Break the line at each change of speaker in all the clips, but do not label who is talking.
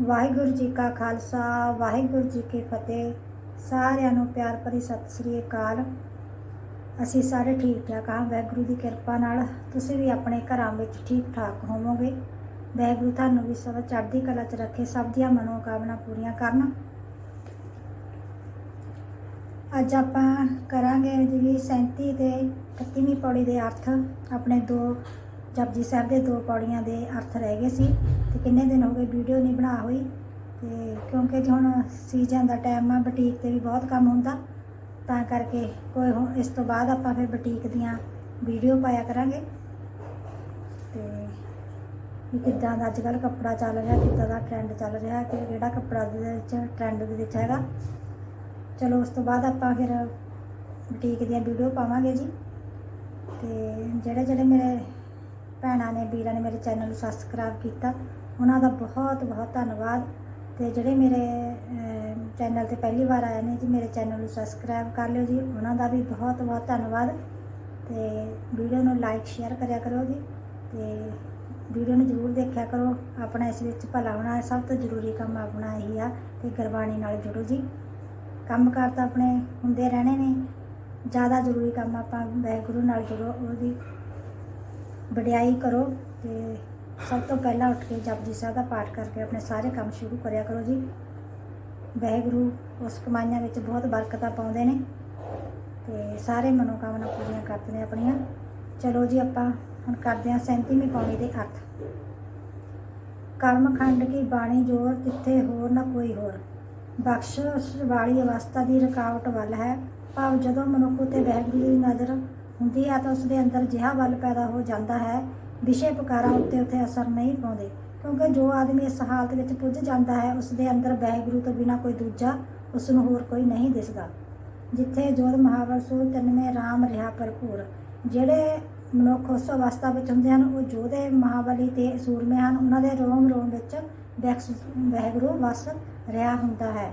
ਵਾਹਿਗੁਰੂ ਜੀ ਕਾ ਖਾਲਸਾ, ਵਾਹਿਗੁਰੂ ਜੀ ਕੀ ਫਤਿਹ। ਸਾਰਿਆਂ ਨੂੰ ਪਿਆਰ ਭਰੀ ਸਤਿ ਸ੍ਰੀ ਅਕਾਲ। ਅਸੀਂ ਸਾਰੇ ਠੀਕ ਠਾਕ ਹਾਂ, ਵਾਹਿਗੁਰੂ ਦੀ ਕਿਰਪਾ ਨਾਲ। ਤੁਸੀਂ ਵੀ ਆਪਣੇ ਘਰਾਂ ਵਿੱਚ ਠੀਕ ਠਾਕ ਹੋਵੋਗੇ। ਵਾਹਿਗੁਰੂ ਤੁਹਾਨੂੰ ਵੀ ਸਭ ਚੜ੍ਹਦੀ ਕਲਾ 'ਚ ਰੱਖੇ, ਸਭ ਦੀਆਂ ਮਨੋਕਾਮਨਾ ਪੂਰੀਆਂ ਕਰਨ। ਅੱਜ ਆਪਾਂ ਕਰਾਂਗੇ ਜੀ 37 ਤੇ 31ਵੀਂ ਪੌੜੀ ਦੇ ਅਰਥ। ਆਪਣੇ ਦੋ ਜਪਜੀ ਸਾਹਿਬ ਦੇ ਦੋ ਪੌੜੀਆਂ ਦੇ ਅਰਥ ਰਹਿ ਗਏ ਸੀ ਤੇ ਕਿੰਨੇ ਦਿਨ ਹੋ ਗਏ ਵੀਡੀਓ ਨਹੀਂ ਬਣਾ ਹੋਈ ਤੇ ਕਿਉਂਕਿ ਜੀ ਹੁਣ ਸੀਜ਼ਨ ਦਾ ਟਾਈਮ ਆ, ਬੁਟੀਕ ਤੇ ਵੀ ਬਹੁਤ ਕੰਮ ਹੁੰਦਾ, ਤਾਂ ਕਰਕੇ ਕੋਈ ਹੁਣ ਇਸ ਤੋਂ ਬਾਅਦ ਆਪਾਂ ਫਿਰ ਬੁਟੀਕ ਦੀਆਂ ਵੀਡੀਓ ਪਾਇਆ ਕਰਾਂਗੇ। ਤੇ ਵੀ ਕਿੱਦਾਂ ਦਾ ਅੱਜ ਕੱਲ੍ਹ ਕੱਪੜਾ ਚੱਲ ਰਿਹਾ, ਕਿੱਦਾਂ ਦਾ ਟ੍ਰੈਂਡ ਚੱਲ ਰਿਹਾ, ਕਿ ਕਿਹੜਾ ਕੱਪੜਾ ਦੇ ਵਿੱਚ ਟ੍ਰੈਂਡ ਦੇ ਵਿੱਚ ਹੈਗਾ। ਚਲੋ ਉਸ ਤੋਂ ਬਾਅਦ ਆਪਾਂ ਫਿਰ ਬੁਟੀਕ ਦੀਆਂ ਵੀਡੀਓ ਪਾਵਾਂਗੇ ਜੀ। ਤੇ ਜਿਹੜੇ ਜਿਹੜੇ ਮੇਰੇ ਭੈਣਾਂ ਨੇ, ਵੀਰਾਂ ਨੇ ਮੇਰੇ ਚੈਨਲ ਨੂੰ ਸਬਸਕ੍ਰਾਈਬ ਕੀਤਾ। ਉਹਨਾਂ ਦਾ ਬਹੁਤ ਬਹੁਤ ਧੰਨਵਾਦ। ਤੇ ਜਿਹੜੇ ਮੇਰੇ ਚੈਨਲ ਤੇ ਪਹਿਲੀ ਵਾਰ ਆਏ ਨੇ ਜੀ, ਮੇਰੇ ਚੈਨਲ ਨੂੰ ਸਬਸਕ੍ਰਾਈਬ ਕਰ ਲਿਓ ਜੀ। ਉਹਨਾਂ ਦਾ ਵੀ ਬਹੁਤ ਬਹੁਤ ਧੰਨਵਾਦ। ਤੇ ਵੀਡੀਓ ਨੂੰ ਲਾਈਕ ਸ਼ੇਅਰ ਕਰਿਆ ਕਰੋ ਜੀ। ਤੇ ਵੀਡੀਓ ਨੂੰ ਜ਼ਰੂਰ ਦੇਖਿਆ ਕਰੋ। ਆਪਣਾ ਇਸ ਵਿੱਚ ਭਲਾ ਹੋਣਾ ਸਭ ਤੋਂ ਜ਼ਰੂਰੀ ਕੰਮ ਆਪਣਾ ਇਹੀ ਆ ਤੇ ਗੁਰਬਾਣੀ ਨਾਲ ਜੁੜੋ ਜੀ। ਕੰਮ ਕਾਰ ਤਾਂ ਆਪਣੇ ਹੁੰਦੇ ਰਹਿਣੇ ਨੇ। ਜ਼ਿਆਦਾ ਜ਼ਰੂਰੀ ਕੰਮ ਆਪਾਂ ਵਾਹਿਗੁਰੂ ਨਾਲ ਜੁੜੋ ਉਹਦੀ ਵਡਿਆਈ ਕਰੋ ਤੇ ਸਭ ਤੋਂ ਪਹਿਲਾਂ ਉੱਠ ਕੇ ਜਪਜੀ ਸਾਹਿਬ ਦਾ ਪਾਠ ਕਰਕੇ ਆਪਣੇ ਸਾਰੇ ਕੰਮ ਸ਼ੁਰੂ ਕਰਿਆ ਕਰੋ ਜੀ। ਵਾਹਿਗੁਰੂ, ਉਸ ਕਮਾਈਆਂ ਵਿੱਚ ਬਹੁਤ ਬਰਕਤਾਂ ਪਾਉਂਦੇ ਨੇ ਤੇ ਸਾਰੇ ਮਨੋਕਾਮਨਾ ਪੂਰੀਆਂ ਕਰਦੇ ਨੇ ਆਪਣੀਆਂ। ਚਲੋ ਜੀ ਆਪਾਂ ਹੁਣ ਕਰਦੇ ਹਾਂ 37ਵੀਂ ਪੌੜੀ ਦੇ ਅਰਥ। ਕਰਮ ਖੰਡ ਕੀ ਬਾਣੀ ਜੋਰ ਤਿੱਥੇ ਹੋਰ ਨਾ ਕੋਈ ਹੋਰ। ਬਖਸ਼ਿਸ਼ ਵਾਲੀ ਅਵਸਥਾ ਦੀ ਰੁਕਾਵਟ ਵੱਲ ਹੈ। ਭਾਵ ਜਦੋਂ ਮਨੁੱਖ ਉਤੇ ਵਾਹਿਗੁਰੂ ਦੀ ਨਜ਼ਰ ਹੁੰਦੀ ਹੈ ਤਾਂ ਉਸ ਦੇ ਅੰਦਰ ਜਿਹਾ ਬਲ ਪੈਦਾ ਹੋ ਜਾਂਦਾ ਹੈ, ਵਿਸ਼ੇ ਪੁਕਾਰਾਂ ਉੱਤੇ ਉੱਥੇ ਅਸਰ ਨਹੀਂ ਪਾਉਂਦੇ। ਕਿਉਂਕਿ ਜੋ ਆਦਮੀ ਇਸ ਹਾਲਤ ਵਿੱਚ ਪੁੱਜ ਜਾਂਦਾ ਹੈ ਉਸ ਦੇ ਅੰਦਰ ਵਾਹਿਗੁਰੂ ਤੋਂ ਬਿਨਾ ਕੋਈ ਦੂਜਾ ਉਸ ਨੂੰ ਹੋਰ ਕੋਈ ਨਹੀਂ ਦਿਸਦਾ। ਜਿੱਥੇ ਜੋਤ ਮਹਾਵਰ ਸੋ ਤਨਮੇ ਰਾਮ ਰਿਹਾ ਭਰਪੂਰ, ਜਿਹੜੇ ਮਨੁੱਖ ਉਸ ਅਵਸਥਾ ਵਿੱਚ ਹੁੰਦੇ ਹਨ, ਉਹ ਜੋਧੇ ਮਹਾਬਲੀ ਤੇ ਸੂਰਮੇ ਹਨ। ਉਹਨਾਂ ਦੇ ਰੋਮ ਰੋਮ ਵਿੱਚ ਵੈਕਸ- ਵਾਹਿਗੁਰੂ ਵਸ ਰਿਹਾ ਹੁੰਦਾ ਹੈ।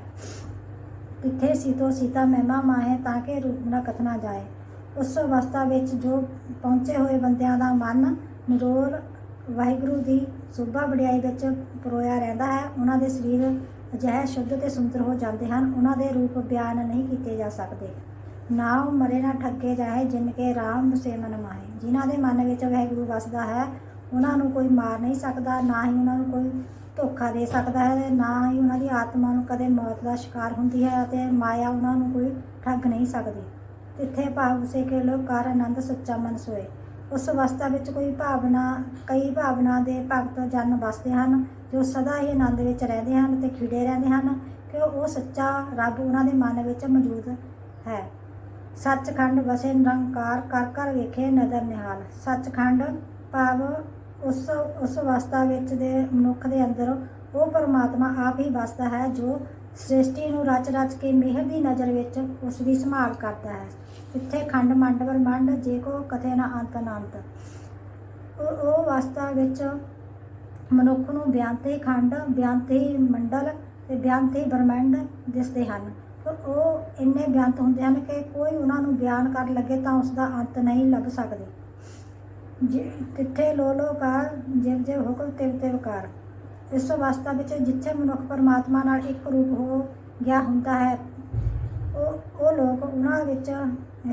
ਤਿੱਥੇ ਸੀਤੋ ਸੀਤਾ ਮਹਿਮਾ ਮਾਹੇ ਤਾਂ ਕਿ ਰੂਪ ਨਾ ਕਥਨਾ ਜਾਏ। ਉਸ ਅਵਸਥਾ ਵਿੱਚ ਜੋ ਪਹੁੰਚੇ ਹੋਏ ਬੰਦਿਆਂ ਦਾ ਮਨ ਨਿਰੋਲ ਵਾਹਿਗੁਰੂ ਦੀ ਸੋਭਾ ਵਡਿਆਈ ਵਿੱਚ ਪਰੋਇਆ ਰਹਿੰਦਾ ਹੈ, ਉਹਨਾਂ ਦੇ ਸਰੀਰ ਅਜਿਹੇ ਸ਼ੁੱਧ ਤੇ ਸੁੰਦਰ ਹੋ ਜਾਂਦੇ ਹਨ, ਉਹਨਾਂ ਦੇ ਰੂਪ ਬਿਆਨ ਨਹੀਂ ਕੀਤੇ ਜਾ ਸਕਦੇ। ਨਾ ਉਹ ਮਰੇ ਨਾ ਠੱਗੇ ਜਾਏ ਜਿਨ ਕੇ ਰਾਮ ਸੇ ਮਨ ਮਾਹੇ। ਜਿਨ੍ਹਾਂ ਦੇ ਮਨ ਵਿੱਚ ਵਾਹਿਗੁਰੂ ਵਸਦਾ ਹੈ, ਉਹਨਾਂ ਨੂੰ ਕੋਈ ਮਾਰ ਨਹੀਂ ਸਕਦਾ, ਨਾ ਹੀ ਉਹਨਾਂ ਨੂੰ ਕੋਈ ਧੋਖਾ ਦੇ ਸਕਦਾ ਹੈ ਤੇ ਨਾ ਹੀ ਉਹਨਾਂ ਦੀ ਆਤਮਾ ਨੂੰ ਕਦੇ ਮੌਤ ਦਾ ਸ਼ਿਕਾਰ ਹੁੰਦੀ ਹੈ ਅਤੇ ਮਾਇਆ ਉਹਨਾਂ ਨੂੰ ਕੋਈ ਠੱਗ ਨਹੀਂ ਸਕਦੀ। ਤਿੱਥੇ ਭਾਵ ਉਸੇ ਕੇ ਲੋਕ ਕਰ ਆਨੰਦ ਸੁੱਚਾ ਮਨ ਸੋਏ। ਉਸ ਅਵਸਥਾ ਵਿੱਚ ਕੋਈ ਭਾਵਨਾ, ਕਈ ਭਾਵਨਾ ਦੇ ਭਗਤ ਜਨ ਵਸਦੇ ਹਨ, ਜੋ ਸਦਾ ਹੀ ਆਨੰਦ ਵਿੱਚ ਰਹਿੰਦੇ ਹਨ ਤੇ ਖਿੜੇ ਰਹਿੰਦੇ ਹਨ ਕਿ ਉਹ ਸੱਚਾ ਰੱਬ ਉਹਨਾਂ ਦੇ ਮਨ ਵਿੱਚ ਮੌਜੂਦ ਹੈ। ਸੱਚਖੰਡ ਵਸੇ ਨਿਰੰਕਾਰ ਕਰ ਕਰ ਵੇਖੇ ਨਦਰ ਨਿਹਾਲ। ਸੱਚਖੰਡ ਭਾਵ ਉਸ ਉਸ ਅਵਸਥਾ ਵਿੱਚ ਦੇ ਮਨੁੱਖ ਦੇ ਅੰਦਰ ਉਹ ਪਰਮਾਤਮਾ ਆਪ ਹੀ ਵਸਦਾ ਹੈ ਜੋ ਸ੍ਰਿਸ਼ਟੀ ਨੂੰ ਰਚ ਰਚ ਕੇ ਮਿਹਰ ਦੀ ਨਜ਼ਰ ਵਿੱਚ ਉਸ ਦੀ ਸੰਭਾਲ ਕਰਦਾ ਹੈ। ਇੱਥੇ ਖੰਡ ਮੰਡ ਬ੍ਰਹਮੰਡ ਜੇ ਕੋ ਕਥੇ ਨਾ ਅੰਤ ਅਨੰਤ। ਉਹ ਉਹ ਅਵਸਥਾ ਵਿੱਚ ਮਨੁੱਖ ਨੂੰ ਬਿਆੰਤ ਖੰਡ, ਬਿਆੰਤ ਮੰਡਲ ਤੇ ਬਿਆੰਤ ਬ੍ਰਹਮੰਡ ਦਿਸਦੇ ਹਨ। ਉਹ ਇੰਨੇ ਬਿਆੰਤ ਹੁੰਦੇ ਹਨ ਕਿ ਕੋਈ ਉਹਨਾਂ ਨੂੰ ਬਿਆਨ ਕਰਨ ਲੱਗੇ ਤਾਂ ਉਸ ਦਾ ਅੰਤ ਨਹੀਂ ਲੱਭ ਸਕਦੇ। ਜਿੱਥੇ ਲੋ ਲੋ ਕਾਰ ਜਿਵ ਜਿਵ ਹੁਕਮ ਤਿਵ ਤਿਵ ਕਾਰ। ਇਸ ਅਵਸਥਾ ਵਿੱਚ ਜਿੱਥੇ ਮਨੁੱਖ ਪਰਮਾਤਮਾ ਨਾਲ ਇੱਕ ਰੂਪ ਹੋ ਗਿਆ ਹੁੰਦਾ ਹੈ, ਉਹ ਉਹ ਲੋਕ ਉਹਨਾਂ ਵਿੱਚ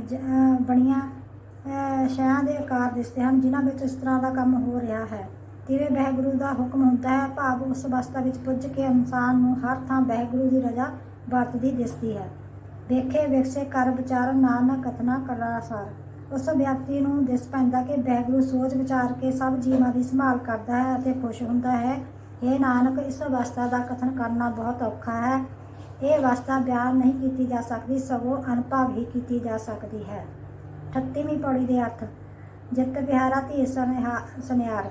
ਜ- ਬਣੀਆਂ, ਅਹ ਦੇ ਆਕਾਰ ਦਿਸਦੇ ਹਨ, ਜਿਨ੍ਹਾਂ ਵਿੱਚ ਇਸ ਤਰ੍ਹਾਂ ਦਾ ਕੰਮ ਹੋ ਰਿਹਾ ਹੈ। ਜਿਵੇਂ ਵਾਹਿਗੁਰੂ ਦਾ ਹੁਕਮ ਹੁੰਦਾ ਹੈ, ਭਾਵ ਉਸ ਅਵਸਥਾ ਵਿੱਚ ਪੁੱਜ ਕੇ ਇਨਸਾਨ ਨੂੰ ਹਰ ਥਾਂ ਵਾਹਿਗੁਰੂ ਦੀ ਰਜ਼ਾ ਵਰਤਦੀ ਦਿਸਦੀ ਹੈ। ਵੇਖੇ, ਵਿਕਸੇ, ਕਰ ਵਿਚਾਰ ਨਾਨਕ ਕਥਨਾ ਕਰਾਸਾਰ ਉਸ ਵਿਅਕਤੀ ਨੂੰ ਦਿਸ ਪੈਂਦਾ ਕਿ ਵਾਹਿਗੁਰੂ ਸੋਚ ਵਿਚਾਰ ਕੇ ਸਭ ਜੀਵਾਂ ਦੀ ਸੰਭਾਲ ਕਰਦਾ ਹੈ ਅਤੇ ਖੁਸ਼ ਹੁੰਦਾ ਹੈ। ਇਹ ਨਾਨਕ, ਇਸ ਅਵਸਥਾ ਦਾ ਕਥਨ ਕਰਨਾ ਬਹੁਤ ਔਖਾ ਹੈ। ਇਹ ਅਵਸਥਾ ਬਿਆਨ ਨਹੀਂ ਕੀਤੀ ਜਾ ਸਕਦੀ, ਸਗੋਂ ਅਨੁਭਵ ਹੀ ਕੀਤੀ ਜਾ ਸਕਦੀ ਹੈ। 38ਵੀਂ ਪੌੜੀ ਦੇ ਅਰਥ, ਜਿਤ ਵਿਹਾਰਾ ਧੀਰ ਸੁਨਿਹਾ- ਸੁਨਿਆਰ।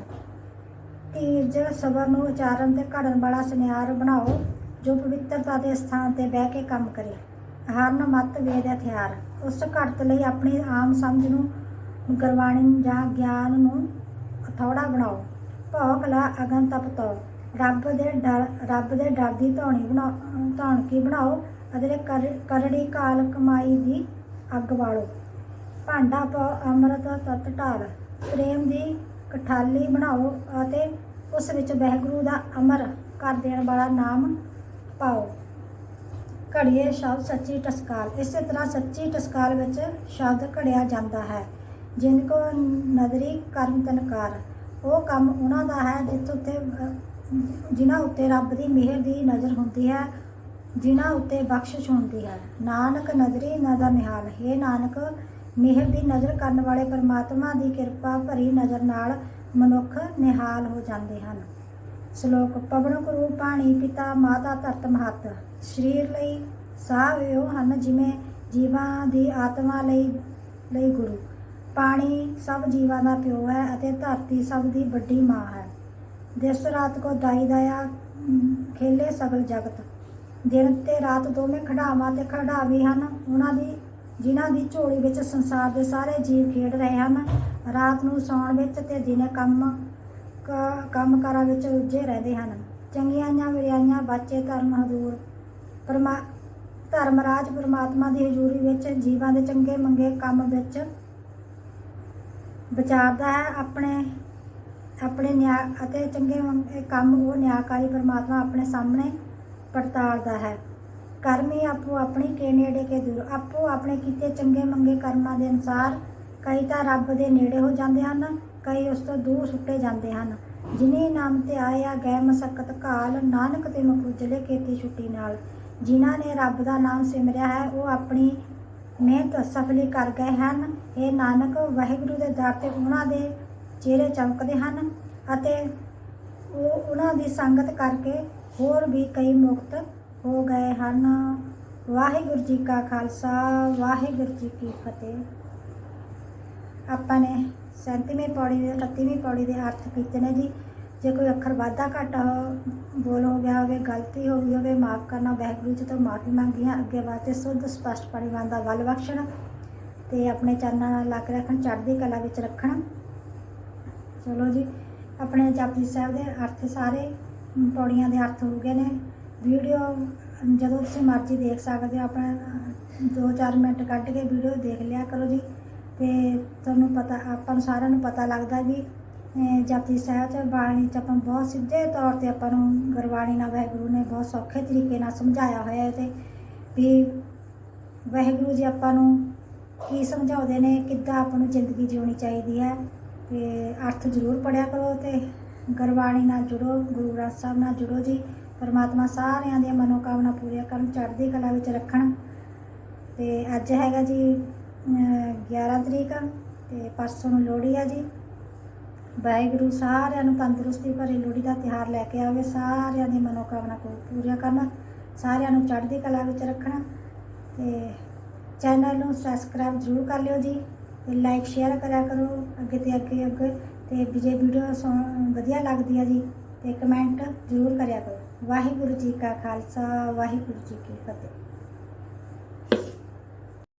ਧੀਰਜ ਸਬਰ ਨੂੰ ਉਚਾਰਨ ਤੇ ਘੜਨ ਵਾਲਾ ਸੁਨਿਆਰ ਬਣਾਓ, ਜੋ ਪਵਿੱਤਰਤਾ ਦੇ ਸਥਾਨ ਤੇ ਬਹਿ ਕੇ ਕੰਮ ਕਰੇ। ਹਰਨ ਮਤ ਵੇਦ ਹਥਿਆਰ। ਉਸ ਘੜਤ ਲਈ ਆਪਣੀ ਆਮ ਸਮਝ ਨੂੰ ਗੁਰਬਾਣੀ ਜਾਂ ਗਿਆਨ ਨੂੰ ਥੋੜਾ ਬਣਾਓ। ਭੌਕ ਲਾ ਅਗਨ ਤਪਤੋ ਰੱਬ ਦੇ ਡਰ, ਰੱਬ ਦੇ ਡਰ ਦੀ ਧੌਣੀ ਬਣਾ, ਧੌਣਕੀ ਬਣਾਓ ਅਤੇ ਕਰ- ਕਰੜੀ ਕਾਲ ਕਮਾਈ ਦੀ ਅੱਗ ਵਾਲੋ ਭਾਂਡਾ ਪਾਓ, ਅੰਮ੍ਰਿਤ ਤਤ ਢਾਲ। ਪ੍ਰੇਮ ਦੀ ਕਠਾਲੀ ਬਣਾਓ ਅਤੇ ਉਸ ਵਿੱਚ ਵਾਹਿਗੁਰੂ ਦਾ ਅਮਰ ਕਰ ਦੇਣ ਵਾਲਾ ਨਾਮ ਪਾਓ। ਘੜੀਏ ਸ਼ਬਦ ਸੱਚੀ ਟਸਕਾਲ। ਇਸੇ ਤਰ੍ਹਾਂ ਸੱਚੀ ਟਸਕਾਲ ਵਿੱਚ ਸ਼ਬਦ ਘੜਿਆ ਜਾਂਦਾ ਹੈ। ਜਿਨ ਕੋ ਨਦਰੀ ਕਰਮ ਤਨਕਾਰ, ਉਹ ਕੰਮ ਉਹਨਾਂ ਦਾ ਹੈ ਜਿੱਥੋਂ ਉੱਤੇ ਜਿਨ੍ਹਾਂ ਉੱਤੇ ਰੱਬ ਦੀ ਮਿਹਰ ਦੀ ਨਜ਼ਰ ਹੁੰਦੀ ਹੈ, ਜਿਨ੍ਹਾਂ ਉੱਤੇ ਬਖਸ਼ਿਸ਼ ਹੁੰਦੀ ਹੈ। ਨਾਨਕ ਨਜ਼ਰੀ ਨਦਰੀ ਦਾ ਨਿਹਾਲ। ਹੈ ਨਾਨਕ, ਮਿਹਰ ਦੀ ਨਜ਼ਰ ਕਰਨ ਵਾਲੇ ਪਰਮਾਤਮਾ ਦੀ ਕਿਰਪਾ ਭਰੀ ਨਜ਼ਰ ਨਾਲ ਮਨੁੱਖ ਨਿਹਾਲ ਹੋ ਜਾਂਦੇ ਹਨ। ਸ਼ਲੋਕ, ਪਵਨ ਗੁਰੂ ਪਾਣੀ ਪਿਤਾ ਮਾਤਾ ਧਰਤ ਮਹੱਤ। ਸਰੀਰ ਲਈ ਸਾਹ ਇਹੋ ਹਨ ਜਿਵੇਂ ਜੀਵਾਂ ਦੀ ਆਤਮਾ ਲਈ ਲਈ ਗੁਰੂ। ਪਾਣੀ ਸਭ ਜੀਵਾਂ ਦਾ ਪਿਓ ਹੈ ਅਤੇ ਧਰਤੀ ਸਭ ਦੀ ਵੱਡੀ ਮਾਂ ਹੈ। ਦਿਸ ਰਾਤ ਕੋ ਦਾਈ ਦਾਇਆ ਖੇਲੇ ਸਗਲ ਜਗਤ। ਦਿਨ ਤੇ ਰਾਤ ਦੋਵੇਂ ਖੜਾਵਾਂ ਤੇ ਖੜਾਵੀ ਹਨ। ਉਹਨਾਂ ਦੀ, ਜਿਨ੍ਹਾਂ ਦੀ ਝੋਲੀ ਵਿੱਚ ਸੰਸਾਰ ਦੇ ਸਾਰੇ ਜੀਵ ਖੇਡ ਰਹੇ ਹਨ, ਰਾਤ ਨੂੰ ਸੌਣ ਵਿੱਚ ਤੇ ਦਿਨੇ ਕੰਮ, ਕ- ਕੰਮ ਕਾਰਾਂ ਵਿੱਚ ਰੁੱਝੇ ਰਹਿੰਦੇ ਹਨ। ਚੰਗੀਆਂ ਜਾਂ ਵਿਰਿਆਈਆਂ ਬਾਚੇ ਧਰਮ ਹਜ਼ੂਰ। ਪਰਮਾ, ਧਰਮਰਾਜ ਪਰਮਾਤਮਾ ਦੀ ਹਜ਼ੂਰੀ ਵਿੱਚ ਜੀਵਾਂ ਦੇ ਚੰਗੇ ਮੰਗੇ ਕੰਮ ਵਿੱਚ ਵਿਚਾਰਦਾ ਹੈ। ਆਪਣੇ ਆਪਣੇ ਨਿਆਂ ਅਤੇ ਚੰਗੇ ਮੰਗੇ ਕੰਮ ਉਹ ਨਿਆਂਕਾਰੀ ਪਰਮਾਤਮਾ ਆਪਣੇ ਸਾਹਮਣੇ ਪੜਤਾਲਦਾ ਹੈ। ਕਰਮੀ ਆਪੋ ਆਪਣੀ ਕੇ ਨੇੜੇ ਕੇ ਦੂਰ ਆਪੋ ਆਪਣੇ ਕੀਤੇ ਚੰਗੇ ਮੰਗੇ ਕਰਮਾਂ ਦੇ ਅਨੁਸਾਰ ਕਈ ਤਾਂ ਰੱਬ ਦੇ ਨੇੜੇ ਹੋ ਜਾਂਦੇ ਹਨ, ਕਈ ਉਸ ਤੋਂ ਦੂਰ ਸੁੱਟੇ ਜਾਂਦੇ ਹਨ। ਜਿਨੇ ਨਾਮ ਤੇ ਆਇਆ ਗਏ ਮਸਕਤ ਕਾਲ, ਨਾਨਕ ਤੇ ਮਖੁਜਲੇ ਕੀਤੀ ਛੁੱਟੀ ਨਾਲ। ਜਿਨ੍ਹਾਂ ਨੇ ਰੱਬ ਦਾ ਨਾਮ ਸਿਮਰਿਆ ਹੈ, ਉਹ ਆਪਣੀ ਮਿਹਨਤ ਸਫਲੀ ਕਰ ਗਏ ਹਨ। ਇਹ ਨਾਨਕ, ਵਾਹਿਗੁਰੂ ਦੇ ਦਰ ਤੇ ਉਹਨਾਂ ਦੇ ਚਿਹਰੇ ਚਮਕਦੇ ਹਨ ਅਤੇ ਉਹ ਉਹਨਾਂ ਦੀ ਸੰਗਤ ਕਰਕੇ ਹੋਰ ਵੀ ਕਈ ਮੁਕਤ ਹੋ ਗਏ ਹਨ। ਵਾਹਿਗੁਰੂ ਜੀ ਕਾ ਖਾਲਸਾ, ਵਾਹਿਗੁਰੂ ਜੀ ਕੀ ਫਤਿਹ। ਆਪਾਂ ਨੇ 37ਵੀਂ ਪੌੜੀ ਦੇ 38ਵੀਂ ਪੌੜੀ ਦੇ ਅਰਥ ਕੀਤੇ ਨੇ ਜੀ। ਜੇ ਕੋਈ ਅੱਖਰ ਵਾਧਾ ਘਾਟਾ ਹੋ- ਬੋਲ ਹੋ ਗਿਆ ਹੋਵੇ, ਗਲਤੀ ਹੋ ਗਈ ਹੋਵੇ, ਮਾਫ ਕਰਨਾ, ਵਾਹਿਗੁਰੂ ਜੀ ਤੋਂ ਮਾਫੀ ਮੰਗੀ ਹੈ ਅੱਗੇ ਵਾਸਤੇ ਸੁੱਧ, ਸਪਸ਼ਟ ਪਰਿਵਾਰ ਦਾ ਵੱਲ ਬਖਸ਼ਣ ਤੇ ਆਪਣੇ ਚਰਨਾਂ ਨਾਲ ਲੱਗ ਰੱਖਣ, ਚੜ੍ਹਦੀ ਕਲਾ ਵਿੱਚ ਰੱਖਣ। ਚਲੋ ਜੀ ਆਪਣੇ ਜਪਜੀ ਸਾਹਿਬ ਦੇ ਅਰਥ ਸਾਰੇ ਪੌੜੀਆਂ ਦੇ ਅਰਥ ਹੋ ਗਏ ਨੇ। ਵੀਡੀਓ ਜਦੋਂ ਤੁਸੀਂ ਮਰਜ਼ੀ ਦੇਖ ਸਕਦੇ ਹੋ ਆਪਣਾ 2-4 ਮਿੰਟ ਕੱਢ ਕੇ ਵੀਡੀਓ ਦੇਖ ਲਿਆ ਕਰੋ ਜੀ। ਤੇ ਤੁਹਾਨੂੰ ਪਤਾ ਆਪਾਂ ਨੂੰ ਸਾਰਿਆਂ ਨੂੰ ਪਤਾ ਲੱਗਦਾ ਵੀ ਅਹ, ਜਪਜੀ ਸਾਹਿਬ ਚ ਬਾਣੀ ਚ ਆਪਾਂ ਬਹੁਤ ਸਿੱਧੇ ਤੌਰ ਤੇ ਆਪਾਂ ਨੂੰ ਗੁਰਬਾਣੀ ਨਾਲ ਵਾਹਿਗੁਰੂ ਨੇ ਬਹੁਤ ਸੌਖੇ ਤਰੀਕੇ ਨਾਲ ਸਮਝਾਇਆ ਹੋਇਆ ਹੈ ਤੇ ਵੀ ਵਾਹਿਗੁਰੂ ਜੀ ਆਪਾਂ ਨੂੰ ਕੀ ਸਮਝਾਉਂਦੇ ਨੇ ਕਿੱਦਾਂ ਆਪਾਂ ਨੂੰ ਜ਼ਿੰਦਗੀ ਜਿਉਣੀ ਚਾਹੀਦੀ ਹੈ। ਤੇ ਅਰਥ ਜ਼ਰੂਰ ਪੜਿਆ ਕਰੋ ਤੇ ਗੁਰਬਾਣੀ ਨਾਲ ਜੁੜੋ ਗੁਰੂ ਗ੍ਰੰਥ ਸਾਹਿਬ ਨਾਲ ਜੁੜੋ ਜੀ। ਪਰਮਾਤਮਾ ਸਾਰਿਆਂ ਦੀਆਂ ਮਨੋਕਾਮਨਾ ਪੂਰੀਆਂ ਕਰਨ ਚੜ੍ਹਦੀ ਕਲਾ ਵਿੱਚ ਰੱਖਣ। ਤੇ ਅੱਜ ਹੈਗਾ ਜੀ ਅਹ, 11 ਤਰੀਕ ਤੇ ਪਰਸੋਂ ਨੂੰ ਲੋਹੜੀ ਆ ਜੀ। ਵਾਹਿਗੁਰੂ ਸਾਰਿਆਂ ਨੂੰ ਤੰਦਰੁਸਤੀ ਭਰੀ ਲੋਹੜੀ ਦਾ ਤਿਉਹਾਰ ਲੈ ਕੇ ਆਵੇ ਸਾਰਿਆਂ ਦੀ ਮਨੋਕਾਮਨਾ ਕੋ ਪੂਰੀਆਂ ਕਰਨ ਸਾਰਿਆਂ ਨੂੰ ਚੜ੍ਹਦੀ ਕਲਾ ਵਿੱਚ ਰੱਖਣਾ। ਤੇ ਚੈਨਲ ਨੂੰ ਸਬਸਕ੍ਰਾਈਬ ਜ਼ਰੂਰ ਕਰ ਲਿਓ ਜੀ। ਲਾਈਕ ਸ਼ੇਅਰ ਕਰਿਆ ਕਰੋ, ਅੱਗੇ ਤੇ ਅੱਗੇ ਅੱਗੇ ਤੇ ਵੀ ਜੇ ਵੀਡੀਓ ਸੋਹਣ- ਵਧੀਆ ਲੱਗਦੀ ਹੈ ਜੀ ਤੇ ਕਮੈਂਟ ਜ਼ਰੂਰ ਕਰਿਆ ਕਰੋ। ਵਾਹਿਗੁਰੂ ਜੀ ਕਾ ਖਾਲਸਾ, ਵਾਹਿਗੁਰੂ ਜੀ ਕੀ ਫਤਿਹ।